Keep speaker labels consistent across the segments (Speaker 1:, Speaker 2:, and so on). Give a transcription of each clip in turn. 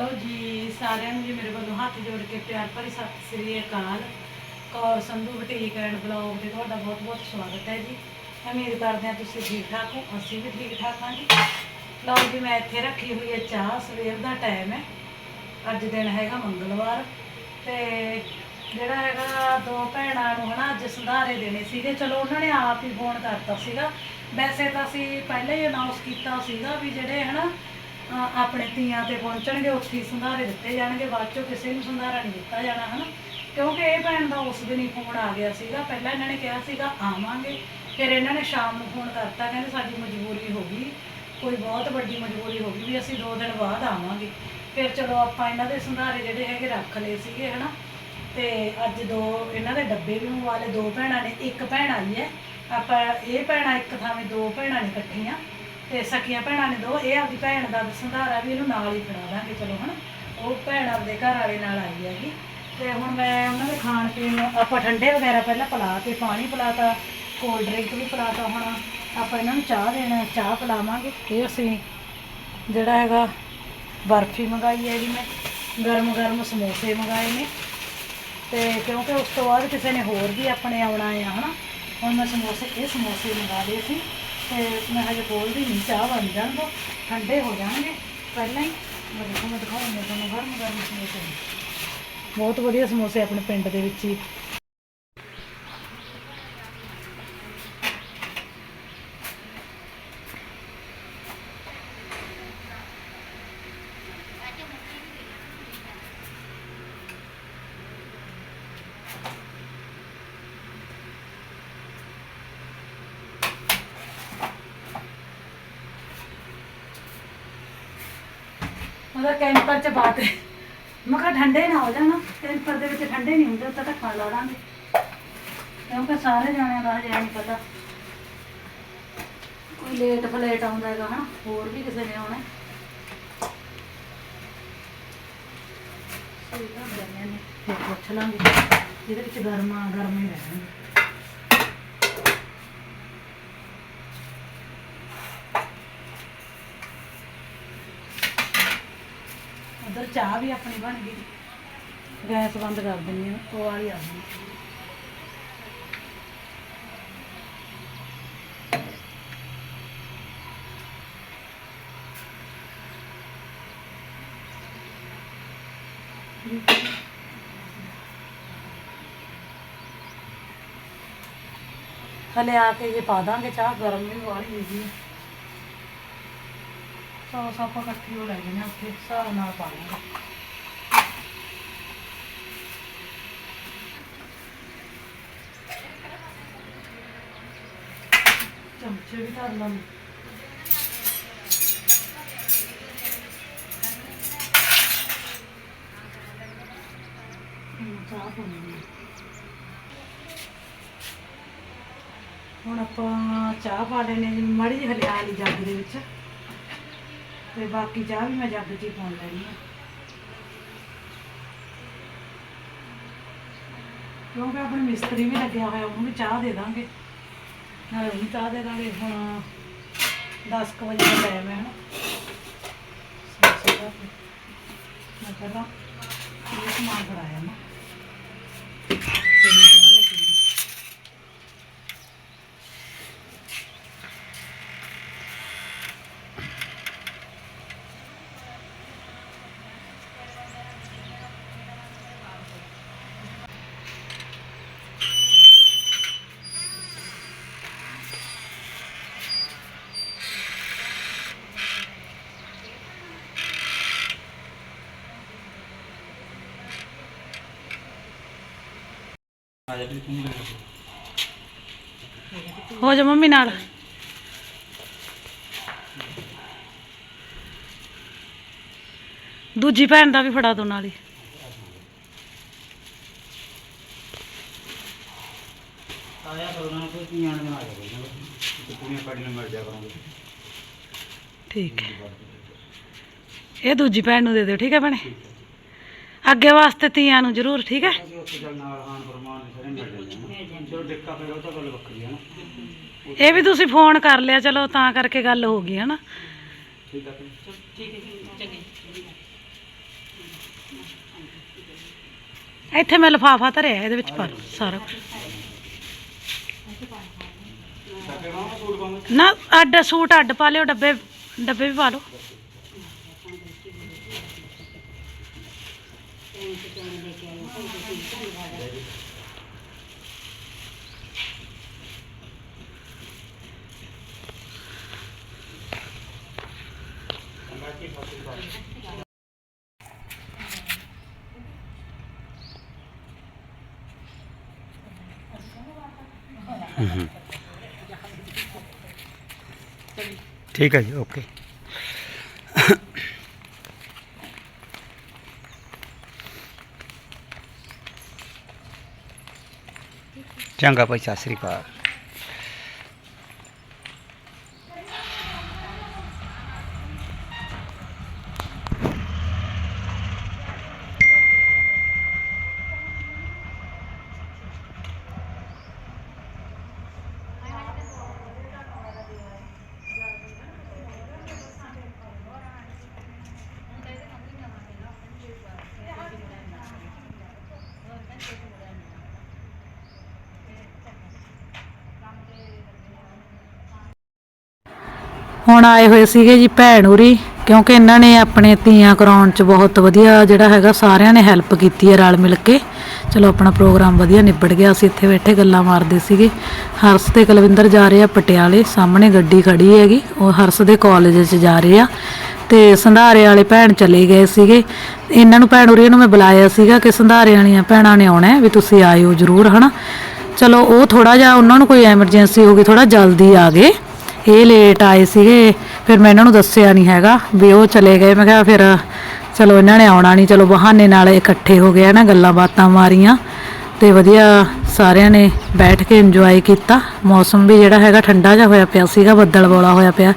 Speaker 1: Hello ਜੀ, ਸਾਰਿਆਂ ਨੂੰ ਜੀ ਮੇਰੇ ਵੱਲੋਂ ਹੱਥ ਜੋੜ ਕੇ ਪਿਆਰ ਭਰੀ ਸਤਿ ਸ੍ਰੀ ਅਕਾਲ। Kaur Sandhu boutique and blog ਤੇ ਤੁਹਾਡਾ ਬਹੁਤ ਬਹੁਤ ਸਵਾਗਤ ਹੈ ਜੀ। ਉਮੀਦ ਕਰਦੇ ਹਾਂ ਤੁਸੀਂ ਠੀਕ ਠਾਕ ਹੋ, ਅਸੀਂ ਵੀ ਠੀਕ ਠਾਕ ਹਾਂ ਜੀ। ਲਓ ਜੀ, ਮੈਂ ਇੱਥੇ ਰੱਖੀ ਹੋਈ ਹੈ ਚਾਹ, ਸਵੇਰ ਦਾ ਟਾਈਮ ਹੈ। ਅੱਜ ਦਿਨ ਹੈਗਾ ਮੰਗਲਵਾਰ ਤੇ ਜਿਹੜਾ ਹੈਗਾ ਦੋ ਭੈਣਾਂ ਨੂੰ ਹਨਾ ਅੱਜ ਸੰਧਾਰੇ ਦੇਣੇ ਸੀਗੇ। ਚਲੋ ਉਹਨਾਂ ਨੇ ਆਪ ਹੀ ਫੋਨ ਕਰਤਾ ਸੀਗਾ। ਵੈਸੇ ਤਾਂ ਅਸੀਂ ਪਹਿਲਾਂ ਹੀ ਅਨਾਉਂਸ ਕੀਤਾ ਸੀਗਾ ਵੀ ਜਿਹੜੇ ਹਨਾ ਅਹ ਆਪਣੇ ਤੀਆਂ ਤੇ ਪਹੁੰਚਣਗੇ, ਉੱਥੇ ਹੀ ਸੰਧਾਰੇ ਦਿੱਤੇ ਜਾਣਗੇ, ਬਾਅਦ ਚੋਂ ਕਿਸੇ ਨੂੰ ਸੰਧਾਰਾ ਨਹੀਂ ਦਿੱਤਾ ਜਾਣਾ, ਹਨਾ? ਕਿਉਂਕਿ ਇਹ ਭੈਣ ਦਾ ਉਸ ਦਿਨ ਹੀ ਫੋਨ ਆ ਗਿਆ ਸੀਗਾ। ਪਹਿਲਾਂ ਇਹਨਾਂ ਨੇ ਕਿਹਾ ਸੀਗਾ, ਆਵਾਂਗੇ। ਫਿਰ ਇਹਨਾਂ ਨੇ ਸ਼ਾਮ ਨੂੰ ਫੋਨ ਕਰਤਾ, ਕਹਿੰਦੇ ਸਾਡੀ ਮਜਬੂਰੀ ਹੋ ਗਈ, ਕੋਈ ਬਹੁਤ ਵੱਡੀ ਮਜਬੂਰੀ ਹੋ ਗਈ ਵੀ ਅਸੀਂ ਦੋ ਦਿਨ ਬਾਅਦ ਆਵਾਂਗੇ। ਫਿਰ ਚਲੋ ਆਪਾਂ ਇਹਨਾਂ ਦੇ ਸੰਧਾਰੇ ਜਿਹੜੇ ਹੈਗੇ ਰੱਖ ਲਏ ਸੀਗੇ, ਹਨਾ? ਤੇ ਅੱਜ ਦੋ ਇਹਨਾਂ ਦੇ ਡੱਬੇ ਵੀ ਮੰਗਵਾ ਲਏ, ਦੋ ਭੈਣਾਂ ਨੇ, ਇੱਕ ਭੈਣ ਆਈ ਹੈ। ਆਪਾਂ ਇਹ ਭੈਣਾਂ ਇੱਕ ਥਾਵੇਂ ਦੋ ਭੈਣਾਂ ਨੇ ਇਕੱਠੀਆਂ। ਤੇ ਸਕੀਆਂ ਭੈਣਾਂ ਨੇ ਦੋ, ਇਹ ਆਪਦੀ ਭੈਣ ਦਾ ਸੰਧਾਰਾ ਵੀ ਇਹਨੂੰ ਨਾਲ ਹੀ ਫੜਾ ਦਾਂਗੇ, ਚਲੋ ਹਨਾ। ਉਹ ਭੈਣ ਆਪਦੇ ਘਰ ਵਾਲੇ ਨਾਲ ਆਈ ਹੈਗੀ। ਤੇ ਹੁਣ ਮੈਂ ਉਹਨਾਂ ਦੇ ਖਾਣ ਪੀਣ ਨੂੰ ਆਪਾਂ ਠੰਡੇ ਵਗੈਰਾ ਪਹਿਲਾਂ ਪਿਲਾ ਕੇ ਪਾਣੀ ਪਿਲਾਤਾ ਕੋਲਡ ਡਰਿੰਕ ਵੀ ਪਿਲਾਤਾ ਹੁਣ। ਆਪਾਂ ਇਹਨਾਂ ਨੂੰ ਚਾਹ ਦੇਣਾ, ਚਾਹ ਪਿਲਾਵਾਂਗੇ। ਇਹ ਅਸੀਂ ਜਿਹੜਾ ਹੈਗਾ ਬਰਫੀ ਮੰਗਾਈ ਹੈ ਜੀ ਮੈਂ। ਗਰਮ ਗਰਮ ਸਮੋਸੇ ਮੰਗਾਏ ਨੇ। ਤੇ ਕਿਉਂਕਿ ਉਸ ਤੋਂ ਬਾਅਦ ਕਿਸੇ ਨੇ ਹੋਰ ਵੀ ਆਪਣੇ ਆਉਣਾ ਆ, ਹਨਾ। ਹੁਣ ਮੈਂ ਸਮੋਸੇ, ਇਹ ਸਮੋਸੇ ਮੰਗਾ ਲਏ ਸੀ। ਤੇ ਮੈਂ ਹਜੇ ਬੋਲਦੀ ਨਹੀਂ, ਚਾਹ ਬਣ ਜਾਣ ਦੋ, ਠੰਡੇ ਹੋ ਜਾਣਗੇ। ਪਹਿਲਾਂ ਹੀ, ਮੈਂ ਦੇਖੋ, ਮੈਂ ਦਿਖਾਉਂਦੀ ਤੁਹਾਨੂੰ ਗਰਮ ਗਰਮ ਸਮੋਸੇ। ਬਹੁਤ ਵਧੀਆ ਸਮੋਸੇ ਆਪਣੇ ਪਿੰਡ ਦੇ ਵਿੱਚ ਹੀ। ਉਹਦਾ ਕੈਂਪਰ ਚ ਬਾਤ ਮੈਂ ਕਿਹਾ ਠੰਡੇ ਨਾ ਹੋ ਜਾਣਾ ਕੈਂਪਰ ਦੇ ਵਿੱਚ ਠੰਡੇ ਨਹੀਂ ਹੁੰਦੇ ਤਾਂ ਢੱਕਣ ਲਾ ਕਿਉਂਕਿ ਸਾਰੇ ਜਾਣਿਆਂ ਦਾ ਹਜੇ ਨਹੀਂ ਪਤਾ। ਕੋਈ ਲੇਟ ਫਲੇਟ ਆਉਂਦਾ ਹੈਗਾ, ਹਨਾ? ਹੋਰ ਵੀ ਕਿਸੇ ਨੇ ਆਉਣਾ ਸਹੀ ਤਾਂ ਜਾਂਦੇ ਨੇ ਫਿਰ ਪੁੱਛ ਲਾਂਗੇ। ਇਹਦੇ ਵਿੱਚ ਗਰਮਾ ਗਰਮ ਹੀ ਰਹਿਣਗੇ ਚਾਹ ਵੀ ਆਪਣੀ ਬਣ ਗਈ। ਗੈਸ ਬੰਦ ਕਰ ਦਿੰਨੀ ਆ ਉਹ ਵਾਲੀ ਆ ਗਈ। ਹਲੇ ਆ ਕੇ ਜੇ ਪਾ ਦਾਂਗੇ ਚਾਹ, ਗਰਮ ਵੀ ਵਾਲੀ ਹੈਗੀ ਸੌ ਸੌ ਆਪਾਂ ਇਕੱਠੀ ਹੋ ਲੈ ਜਨੇ ਉੱਥੇ ਹਿਸਾਬ ਨਾਲ ਪਾ ਲਾਂਗੇ। ਚਮਚੇ ਵੀ ਧਰ ਲਾਂਗੇ। ਹੁਣ ਆਪਾਂ ਚਾਹ ਪਾ ਲੈਣੇ ਮਾੜੀ ਜਿਹੀ ਹਲਿਆ ਵਾਲੀ ਜੱਗ ਦੇ ਵਿੱਚ। ਤੇ ਬਾਕੀ ਚਾਹ ਵੀ ਮੈਂ ਜੱਗ 'ਚ ਹੀ ਪਾਉਣ ਲੈਣੀ ਆ। ਕਿਉਂਕਿ ਆਪਣੇ ਮਿਸਤਰੀ ਵੀ ਲੱਗਿਆ ਹੋਇਆ, ਉਹਨੂੰ ਵੀ ਚਾਹ ਦੇ ਦਾਂਗੇ। ਨਾਲੇ ਉਹਨੂੰ ਚਾਹ ਦੇ ਦਾਂਗੇ, ਹੁਣ 10 ਕੁ ਵਜੇ ਦਾ ਟਾਈਮ ਹੈ ਹਨਾ ਮੈਂ ਪਹਿਲਾਂ ਇਹ ਸਮਾਨ ਫੜਾਇਆ ਨਾ ਤੇ ਮੈਂ ਚਾਹ ਲੈ ਕੇ ਆਈ। ਹੋ ਜਾ ਮੰਮੀ ਨਾਲ। ਦੂਜੀ ਭੈਣ ਦਾ ਵੀ ਫੜਾ ਦੋ ਨਾਲ ਹੀ।
Speaker 2: ਆਇਆ ਕੋਈ ਬਣਾ ਮਿਲ ਜਾ ਕਰਾਂਗੇ।
Speaker 1: ਠੀਕ ਹੈ। ਇਹ ਦੂਜੀ ਭੈਣ ਨੂੰ ਦੇ ਦਿਓ ਠੀਕ ਹੈ ਭੈਣੇ? ਅੱਗੇ ਵਾਸਤੇ ਤੀਆਂ ਨੂੰ ਜ਼ਰੂਰ ਠੀਕ ਹੈ?
Speaker 2: ਉੱਥੇ ਚੱਲ ਨਾਲ ਤਾਂ ਗੱਲ
Speaker 1: ਇਹ ਵੀ ਤੁਸੀਂ ਫੋਨ ਕਰ ਲਿਆ ਚਲੋ ਤਾਂ ਕਰਕੇ ਗੱਲ ਹੋ ਗਈ
Speaker 3: ਹਨਾ?
Speaker 1: ਇੱਥੇ ਮੈਂ ਲਫਾਫਾ ਧਰਿਆ ਇਹਦੇ ਵਿੱਚ ਪਾ ਲਓ ਸਾਰਾ ਕੁਛ। ਨਾ ਅੱਡ ਸੂਟ ਅੱਡ ਪਾ ਲਿਓ ਡੱਬੇ ਡੱਬੇ ਵੀ ਪਾ ਲਓ।
Speaker 2: ਠੀਕ ਹੈ ਜੀ ਓਕੇ। ਚੰਗਾ ਭਾਈ ਸਤਿ ਸ੍ਰੀ ਅਕਾਲ।
Speaker 1: ਹੁਣ ਆਏ ਹੋਏ ਸੀਗੇ ਜੀ ਭੈਣ ਉਰੀ, ਕਿਉਂਕਿ ਇਹਨਾਂ ਨੇ ਆਪਣੇ ਤੀਆਂ ਕਰਾਉਣ ਚ ਬਹੁਤ ਵਧੀਆ ਜਿਹੜਾ ਹੈਗਾ, ਸਾਰਿਆਂ ਨੇ ਹੈਲਪ ਕੀਤੀ ਹੈ ਰਲ ਮਿਲ ਕੇ। ਚਲੋ ਆਪਣਾ ਪ੍ਰੋਗਰਾਮ ਵਧੀਆ ਨਿਬੜ ਗਿਆ, ਅਸੀਂ ਇੱਥੇ ਬੈਠੇ ਗੱਲਾਂ ਮਾਰਦੇ ਸੀਗੇ। ਹਰਸ ਤੇ ਕੁਲਵਿੰਦਰ ਜਾ ਰਹੇ ਆ ਪਟਿਆਲੇ, ਸਾਹਮਣੇ ਗੱਡੀ ਖੜੀ ਹੈਗੀ, ਉਹ ਹਰਸ ਦੇ ਕਾਲਜ 'ਚ ਜਾ ਰਹੇ ਆ। ਤੇ ਸੰਧਾਰੇ ਵਾਲੇ ਭੈਣ ਚਲੇ ਗਏ ਸੀਗੇ। ਇਹਨਾਂ ਨੂੰ ਭੈਣ ਉਰੀ ਨੂੰ ਮੈਂ ਬੁਲਾਇਆ ਸੀਗਾ ਕਿ ਸੰਧਾਰੇ ਵਾਲੀਆਂ ਭੈਣਾਂ ਨੇ ਆਉਣਾ ਵੀ ਤੁਸੀਂ ਆਇਓ ਜ਼ਰੂਰ, ਹਨਾ। ਚਲੋ ਉਹ ਥੋੜਾ ਜਿਹਾ, ਉਹਨਾਂ ਨੂੰ ਕੋਈ ਐਮਰਜੈਂਸੀ ਹੋ ਗਈ ਥੋੜਾ ਜਲਦੀ ਆ ਗਏ। ਇਹ ਲੇਟ ਆਏ ਸੀਗੇ, ਫਿਰ ਮੈਂ ਇਹਨਾਂ ਨੂੰ ਦੱਸਿਆ ਨਹੀਂ ਹੈਗਾ ਵੀ ਉਹ ਚਲੇ ਗਏ। ਮੈਂ ਕਿਹਾ ਫਿਰ ਚਲੋ ਇਹਨਾਂ ਨੇ ਆਉਣਾ ਨਹੀਂ, ਚਲੋ ਬਹਾਨੇ ਨਾਲ ਇਕੱਠੇ ਹੋ ਗਏ ਨਾ ਗੱਲਾਂ ਬਾਤਾਂ ਮਾਰੀਆਂ। ਤੇ ਵਧੀਆ ਸਾਰਿਆਂ ਨੇ ਬੈਠ ਕੇ ਇੰਜੋਏ ਕੀਤਾ। ਮੌਸਮ ਵੀ ਜਿਹੜਾ ਹੈਗਾ ਠੰਡਾ ਜਿਹਾ ਹੋਇਆ ਪਿਆ ਸੀਗਾ, ਬੱਦਲ ਬੋਲਾ ਹੋਇਆ ਪਿਆ।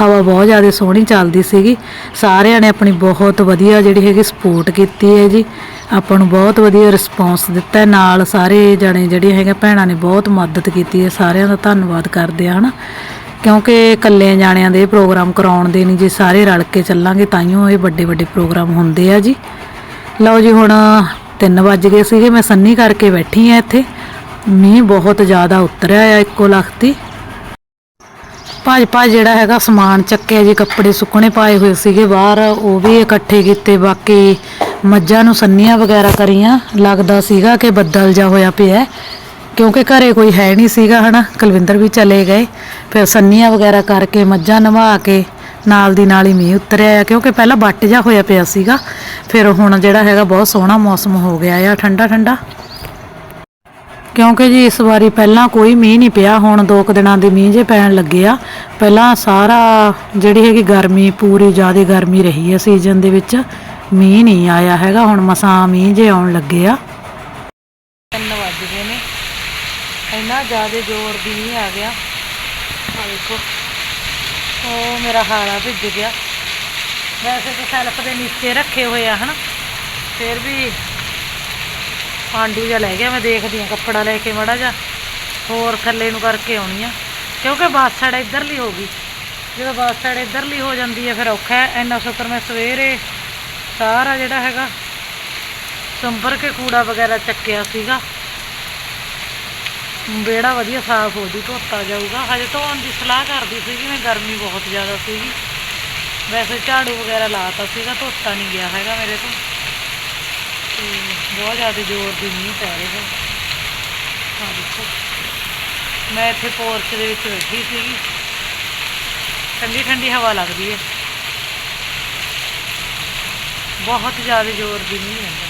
Speaker 1: ਹਵਾ ਬਹੁਤ ਜ਼ਿਆਦਾ ਸੋਹਣੀ ਚੱਲਦੀ ਸੀਗੀ। ਸਾਰਿਆਂ ਨੇ ਆਪਣੀ ਬਹੁਤ ਵਧੀਆ ਜਿਹੜੀ ਹੈਗੀ ਸਪੋਰਟ ਕੀਤੀ ਹੈ ਜੀ। ਆਪਾਂ ਨੂੰ ਬਹੁਤ ਵਧੀਆ ਰਿਸਪੌਂਸ ਦਿੱਤਾ ਨਾਲ ਸਾਰੇ ਜਣੇ ਜਿਹੜੇ ਹੈਗੇ, ਭੈਣਾਂ ਨੇ ਬਹੁਤ ਮਦਦ ਕੀਤੀ ਹੈ। ਸਾਰਿਆਂ ਦਾ ਧੰਨਵਾਦ ਕਰਦੇ ਆ ਹਨਾ। ਕਿਉਂਕਿ ਇਕੱਲੇ ਜਾਣਿਆਂ ਦੇ ਪ੍ਰੋਗਰਾਮ ਕਰਾਉਣ ਦੇ ਨਹੀਂ ਜੇ ਸਾਰੇ ਰਲ ਕੇ ਚੱਲਾਂਗੇ ਤਾਈਓ ਇਹ ਵੱਡੇ ਵੱਡੇ ਪ੍ਰੋਗਰਾਮ ਹੁੰਦੇ ਆ ਜੀ। ਲਓ ਜੀ, ਹੁਣ 3 ਵੱਜ ਗਏ ਸੀਗੇ, ਮੈਂ ਸੰਨੀ ਕਰਕੇ ਬੈਠੀ ਆ ਇੱਥੇ। ਮੀਂਹ ਬਹੁਤ ਜ਼ਿਆਦਾ ਉਤਰਿਆ ਆ ਇੱਕੋ ਲਖਤੀ ਭੱਜ ਭੱਜ ਜਿਹੜਾ ਹੈਗਾ ਸਮਾਨ ਚੱਕਿਆ ਜੀ, ਕੱਪੜੇ ਸੁੱਕਣੇ ਪਾਏ ਹੋਏ ਸੀਗੇ ਬਾਹਰ, ਉਹ ਵੀ ਇਕੱਠੇ ਕੀਤੇ, ਬਾਕੀ ਮੱਝਾਂ ਨੂੰ ਸੰਨੀਆਂ ਵਗੈਰਾ ਕਰੀਆਂ। ਲੱਗਦਾ ਸੀਗਾ ਕਿ ਬੱਦਲ ਜਾ ਹੋਇਆ ਪਿਆ। ਕਿਉਂਕਿ ਘਰੇ ਕੋਈ ਹੈ ਨਹੀਂ ਸੀਗਾ, ਹਨਾ? ਕੁਲਵਿੰਦਰ ਵੀ ਚਲੇ ਗਏ। ਫਿਰ ਸੰਨੀਆਂ ਵਗੈਰਾ ਕਰਕੇ ਮੱਝਾਂ ਨਵਾ ਕੇ ਨਾਲ ਦੀ ਨਾਲ ਹੀ ਮੀਂਹ ਉਤਰਿਆ ਆ, ਕਿਉਂਕਿ ਪਹਿਲਾਂ ਵੱਟ ਜਾ ਹੋਇਆ ਪਿਆ ਸੀਗਾ। ਫਿਰ ਹੁਣ ਜਿਹੜਾ ਹੈਗਾ ਬਹੁਤ ਸੋਹਣਾ ਮੌਸਮ ਹੋ ਗਿਆ ਆ, ਠੰਡਾ ਠੰਡਾ। ਕਿਉਂਕਿ ਜੀ ਇਸ ਵਾਰੀ ਪਹਿਲਾਂ ਕੋਈ ਮੀਂਹ ਨਹੀਂ ਪਿਆ, ਹੁਣ ਦੋ ਕੁ ਦਿਨਾਂ ਦੇ ਮੀਂਹ ਜੇ ਪੈਣ ਲੱਗੇ ਆ। ਪਹਿਲਾਂ ਸਾਰਾ ਜਿਹੜੀ ਹੈਗੀ ਗਰਮੀ, ਪੂਰੀ ਜ਼ਿਆਦਾ ਗਰਮੀ ਰਹੀ ਹੈ ਸੀਜ਼ਨ ਦੇ ਵਿੱਚ। ਮੀਂਹ ਨਹੀਂ ਆਇਆ ਹੈਗਾ, ਹੁਣ ਮਸਾਂ ਮੀਂਹ ਜੇ ਆਉਣ ਲੱਗੇ ਆ 3 ਵੱਜ ਗਏ ਨੇ ਇੰਨਾ ਜ਼ਿਆਦਾ ਜ਼ੋਰ ਦੀ ਨਹੀਂ ਆ ਗਿਆ। ਆ ਦੇਖੋ ਉਹ ਮੇਰਾ ਹਾਲਾ ਭਿੱਜ ਗਿਆ। ਵੈਸੇ ਤਾਂ ਸੈਲਫ ਦੇ ਨੀਚੇ ਰੱਖੇ ਹੋਏ ਆ, ਹਨਾ। ਫਿਰ ਵੀ ਪਾਂਡੂ ਜਿਹਾ ਲੈ ਗਿਆ, ਮੈਂ ਦੇਖਦੀ ਆ ਕੱਪੜਾ ਲੈ ਕੇ ਮੜਾ ਜਾ ਹੋਰ ਥੱਲੇ ਨੂੰ ਕਰਕੇ ਆਉਣੀ ਆ। ਕਿਉਂਕਿ ਬੱਸ ਸਾਡਾ ਇੱਧਰਲੀ ਹੋ ਗਈ। ਜਦੋਂ ਬੱਸ ਸਾਡਾ ਇੱਧਰਲੀ ਹੋ ਜਾਂਦੀ ਹੈ ਫਿਰ ਔਖਾ ਹੈ। ਇੰਨਾ ਸੁਤਰ ਮੈਂ ਸਵੇਰੇ ਸਾਰਾ ਜਿਹੜਾ ਹੈਗਾ, ਸੰਭਰ ਕੇ ਕੂੜਾ ਵਗੈਰਾ ਚੱਕਿਆ ਸੀਗਾ। ਵਿਹੜਾ ਵਧੀਆ ਸਾਫ਼ ਹੋ ਜੂ, ਧੋਤਾ ਜਾਊਗਾ। ਹਜੇ ਧੋਣ ਦੀ ਸਲਾਹ ਕਰਦੀ ਸੀਗੀ ਮੈਂ ਗਰਮੀ ਬਹੁਤ ਜ਼ਿਆਦਾ ਸੀਗੀ। ਵੈਸੇ ਝਾੜੂ ਵਗੈਰਾ ਲਾਤਾ ਸੀਗਾ, ਧੋਤਾ ਨਹੀਂ ਗਿਆ ਹੈਗਾ ਮੇਰੇ ਤੋਂ ਤੇ ਬਹੁਤ ਜ਼ਿਆਦਾ ਜ਼ੋਰ ਦੀ ਮੀਂਹ ਪੈ ਰਿਹਾ ਹਾਂ। ਦੇਖੋ। ਮੈਂ ਇੱਥੇ ਪੋਰਚ ਦੇ ਵਿੱਚ ਬੈਠੀ ਸੀਗੀ। ਠੰਡੀ ਠੰਡੀ ਹਵਾ ਲੱਗਦੀ ਹੈ। ਬਹੁਤ ਜ਼ਿਆਦਾ ਜ਼ੋਰ ਦੀ ਮੀਂਹ ਹੈ।